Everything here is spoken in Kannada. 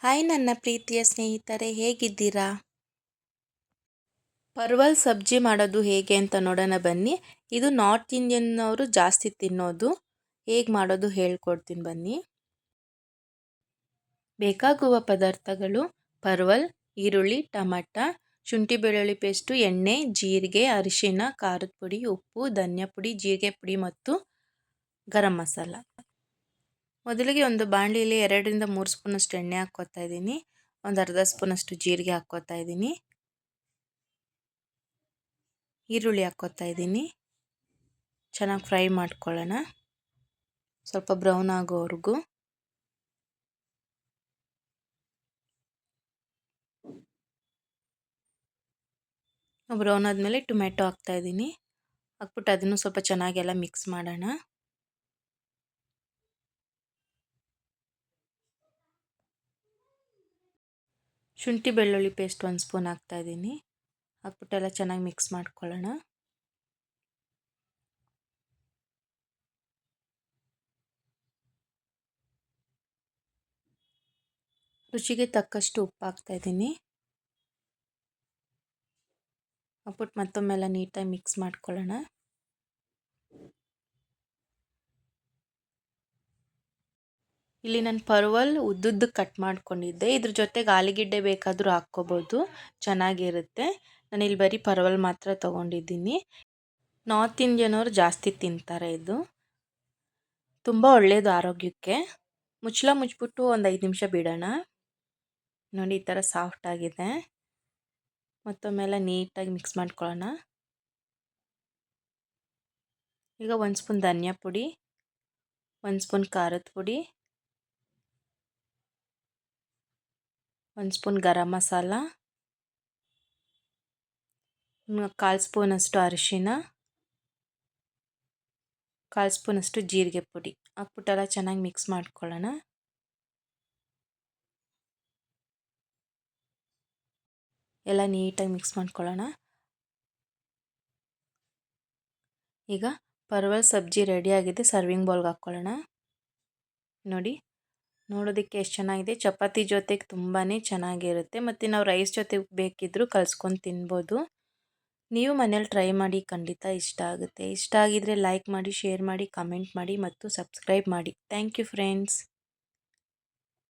ಹಾಯ್ ನನ್ನ ಪ್ರೀತಿಯ ಸ್ನೇಹಿತರೆ, ಹೇಗಿದ್ದೀರಾ? ಪರ್ವಲ್ ಸಬ್ಜಿ ಮಾಡೋದು ಹೇಗೆ ಅಂತ ನೋಡೋಣ ಬನ್ನಿ. ಇದು ನಾರ್ತ್ ಇಂಡಿಯನ್ನವರು ಜಾಸ್ತಿ ತಿನ್ನೋದು. ಹೇಗೆ ಮಾಡೋದು ಹೇಳ್ಕೊಡ್ತೀನಿ ಬನ್ನಿ. ಬೇಕಾಗುವ ಪದಾರ್ಥಗಳು ಪರ್ವಲ್, ಈರುಳ್ಳಿ, ಟಮಟ, ಶುಂಠಿ ಬೆಳ್ಳುಳ್ಳಿ ಪೇಸ್ಟು, ಎಣ್ಣೆ, ಜೀರಿಗೆ ಅರಿಶಿನ ಖಾರದ ಪುಡಿ, ಉಪ್ಪು ಧನಿಯಾ ಪುಡಿ ಜೀರಿಗೆ ಪುಡಿ ಮತ್ತು ಗರಂ ಮಸಾಲ. ಮೊದಲಿಗೆ ಒಂದು ಬಾಣಲಿಯಲ್ಲಿ ಎರಡರಿಂದ ಮೂರು ಸ್ಪೂನಷ್ಟು ಎಣ್ಣೆ ಹಾಕ್ಕೋತಾ ಇದ್ದೀನಿ. ಒಂದು ಅರ್ಧ ಸ್ಪೂನಷ್ಟು ಜೀರಿಗೆ ಹಾಕ್ಕೋತಾ ಇದ್ದೀನಿ. ಈರುಳ್ಳಿ ಹಾಕ್ಕೋತಾ ಇದ್ದೀನಿ. ಚೆನ್ನಾಗಿ ಫ್ರೈ ಮಾಡ್ಕೊಳ್ಳೋಣ. ಸ್ವಲ್ಪ ಬ್ರೌನ್ ಆಗೋವರೆಗೂ. ಬ್ರೌನ್ ಆದಮೇಲೆ ಟೊಮೆಟೊ ಹಾಕ್ತಾಯಿದ್ದೀನಿ ಹಾಕ್ಬಿಟ್ಟು ಅದನ್ನು ಸ್ವಲ್ಪ ಚೆನ್ನಾಗೆಲ್ಲ ಮಿಕ್ಸ್ ಮಾಡೋಣ. ಶುಂಠಿ ಬೆಳ್ಳುಳ್ಳಿ ಪೇಸ್ಟ್ ಒಂದು ಸ್ಪೂನ್ ಹಾಕ್ತಾಯಿದ್ದೀನಿ ಹಾಕ್ಬಿಟ್ಟೆಲ್ಲ ಚೆನ್ನಾಗಿ ಮಿಕ್ಸ್ ಮಾಡ್ಕೊಳ್ಳೋಣ. ರುಚಿಗೆ ತಕ್ಕಷ್ಟು ಉಪ್ಪು ಹಾಕ್ತಾಯಿದ್ದೀನಿ ಹಾಕ್ಬಿಟ್ಟು ಮತ್ತೊಮ್ಮೆಲ್ಲ ನೀಟಾಗಿ ಮಿಕ್ಸ್ ಮಾಡ್ಕೊಳ್ಳೋಣ. ಇಲ್ಲಿ ನಾನು ಪರ್ವಲ್ ಉದ್ದುದ್ದು ಕಟ್ ಮಾಡ್ಕೊಂಡಿದ್ದೆ. ಇದ್ರ ಜೊತೆಗೆ ಆಲೂಗೆಡ್ಡೆ ಬೇಕಾದರೂ ಹಾಕ್ಕೋಬೋದು. ಚೆನ್ನಾಗಿರುತ್ತೆ. ನಾನು ಇಲ್ಲಿ ಬರೀ ಪರ್ವಲ್ ಮಾತ್ರ ತೊಗೊಂಡಿದ್ದೀನಿ. ನಾರ್ತ್ ಇಂಡಿಯನವರು ಜಾಸ್ತಿ ತಿಂತಾರೆ ಇದು. ತುಂಬ ಒಳ್ಳೆಯದು ಆರೋಗ್ಯಕ್ಕೆ. ಮುಚ್ಚಳ ಮುಚ್ಚಿಬಿಟ್ಟು ಒಂದು ಐದು ನಿಮಿಷ ಬಿಡೋಣ. ನೋಡಿ, ಈ ಥರ ಸಾಫ್ಟ್ ಆಗಿದೆ. ಮತ್ತೊಮ್ಮೆಲ್ಲ ನೀಟಾಗಿ ಮಿಕ್ಸ್ ಮಾಡ್ಕೊಳ್ಳೋಣ. ಈಗ ಒಂದು ಸ್ಪೂನ್ ಧನಿಯಾ ಪುಡಿ, ಒಂದು ಸ್ಪೂನ್ ಖಾರದ ಪುಡಿ ಒಂದು ಸ್ಪೂನ್ ಗರಂ ಮಸಾಲ ಕಾಲು ಸ್ಪೂನಷ್ಟು ಅರಿಶಿನ, ಕಾಲು ಸ್ಪೂನಷ್ಟು ಜೀರಿಗೆ ಪುಡಿ. ಹಾಕ್ಬಿಟ್ಟೆಲ್ಲ ಚೆನ್ನಾಗಿ ಮಿಕ್ಸ್ ಮಾಡ್ಕೊಳ್ಳೋಣ. ಎಲ್ಲ ನೀಟಾಗಿ ಮಿಕ್ಸ್ ಮಾಡ್ಕೊಳ್ಳೋಣ. ಈಗ ಪರ್ವಲ್ ಸಬ್ಜಿ ರೆಡಿಯಾಗಿದೆ ಸರ್ವಿಂಗ್ ಬೌಲ್ಗೆ ಹಾಕ್ಕೊಳ್ಳೋಣ. ನೋಡಿ. ನೋಡೋದಕ್ಕೆ ಎಷ್ಟು ಚೆನ್ನಾಗಿದೆ. ಚಪಾತಿ ಜೊತೆಗೆ ತುಂಬಾ ಚೆನ್ನಾಗಿರುತ್ತೆ. ಮತ್ತು ನಾವು ರೈಸ್ ಜೊತೆಗೆ ಬೇಕಿದ್ದರೂ ಕಲ್ಸ್ಕೊಂಡು ತಿನ್ಬೋದು. ನೀವು ಮನೇಲಿ ಟ್ರೈ ಮಾಡಿ ಖಂಡಿತ ಇಷ್ಟ ಆಗುತ್ತೆ. ಇಷ್ಟ ಆಗಿದ್ದರೆ ಲೈಕ್ ಮಾಡಿ, ಶೇರ್ ಮಾಡಿ, ಕಮೆಂಟ್ ಮಾಡಿ ಮತ್ತು ಸಬ್ಸ್ಕ್ರೈಬ್ ಮಾಡಿ. Thank you friends.